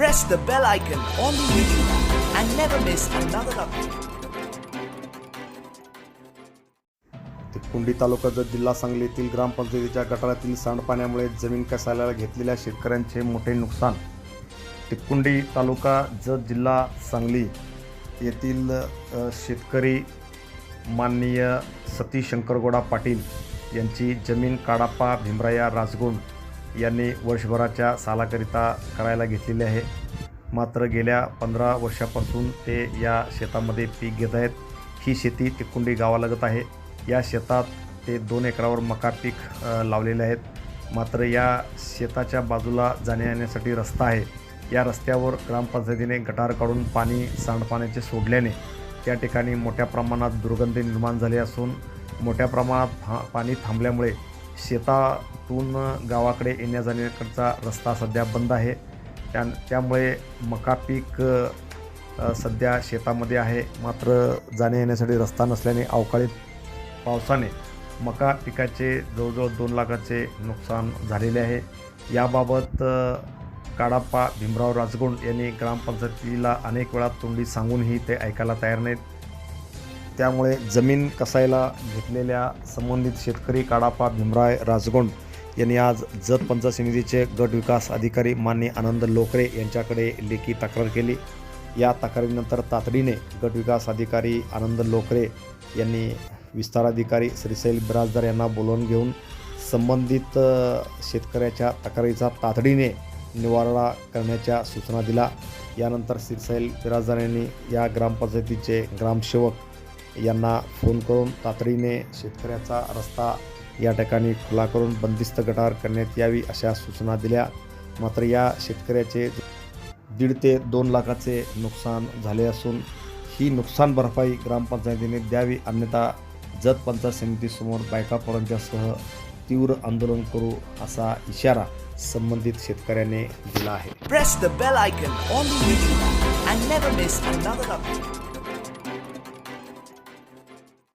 Press the bell icon on the YouTube and never miss another update. कुंडी तालुक्याचा जिल्हा सांगली येथील ग्रामपंचायतीच्या गटारातील सांडपाण्यामुळे जमीन कसायला घेतलेल्या शेतकऱ्यांचे मोठे नुकसान टिकुंडी तालुका जत जिल्हा सांगली येथील शेतकरी माननीय सतीश शंकरगोडा पाटील यांची जमीन काडापा भीमराया राजगुंड यांनी वर्षभराच्या सालाकरिता करायला घेतलेली आहे. मात्र गेल्या पंधरा वर्षापासून ते या शेतामध्ये पीक घेत आहेत. ही शेती तिकुंडी गावालगत आहे. या शेतात ते दोन एकरावर मका पीक लावलेले आहेत. मात्र या शेताच्या बाजूला जाण्या येण्यासाठी रस्ता आहे. या रस्त्यावर ग्रामपंचायतीने गटार काढून पाणी सांडपाण्याचे सोडल्याने त्या ठिकाणी मोठ्या प्रमाणात दुर्गंधी निर्माण झाली असून मोठ्या प्रमाणात पाणी थांबल्यामुळे शेतातून गावाकडे येण्या जाण्याकडचा रस्ता सध्या बंद आहे. त्या त्यामुळे मका पीक सध्या शेतामध्ये आहे. मात्र जाण्या येण्यासाठी रस्ता नसल्याने अवकाळी पावसाने मका पिकाचे जवळजवळ दोन लाखाचे नुकसान झालेले आहे. याबाबत काडाप्पा भीमराव राजगोंड यांनी ग्रामपंचायतीला अनेक वेळा तोंडी सांगूनही ते ऐकायला तयार नाहीत. त्यामुळे जमीन कसायला घेतलेल्या संबंधित शेतकरी काडापा भीमराय राजगोंड यांनी आज जत पंचायत समितीचे गट विकास अधिकारी मान्य आनंद लोकरे यांच्याकडे लेखी तक्रार केली. या तक्रारीनंतर तातडीने गट विकास अधिकारी आनंद लोकरे यांनी विस्ताराधिकारी श्रीशैल बिराजदार यांना बोलवून घेऊन संबंधित शेतकऱ्याच्या तक्रारीचा तातडीने निवारणा करण्याच्या सूचना दिला यानंतर श्रीशैल बिराजदार यांनी या ग्रामपंचायतीचे ग्रामसेवक यांना फोन करून तातडीने शेतकऱ्याचा रस्ता या ठिकाणी खुला करून बंदिस्त गटार करण्यात यावी अशा सूचना दिल्या. मात्र या शेतकऱ्याचे दीड ते दोन लाखाचे नुकसान झाले असून ही नुकसान भरपाई ग्रामपंचायतीने द्यावी अन्यथा जत पंचायत समितीसमोर बायका पोरांच्यासह तीव्र आंदोलन करू असा इशारा संबंधित शेतकऱ्याने दिला आहे.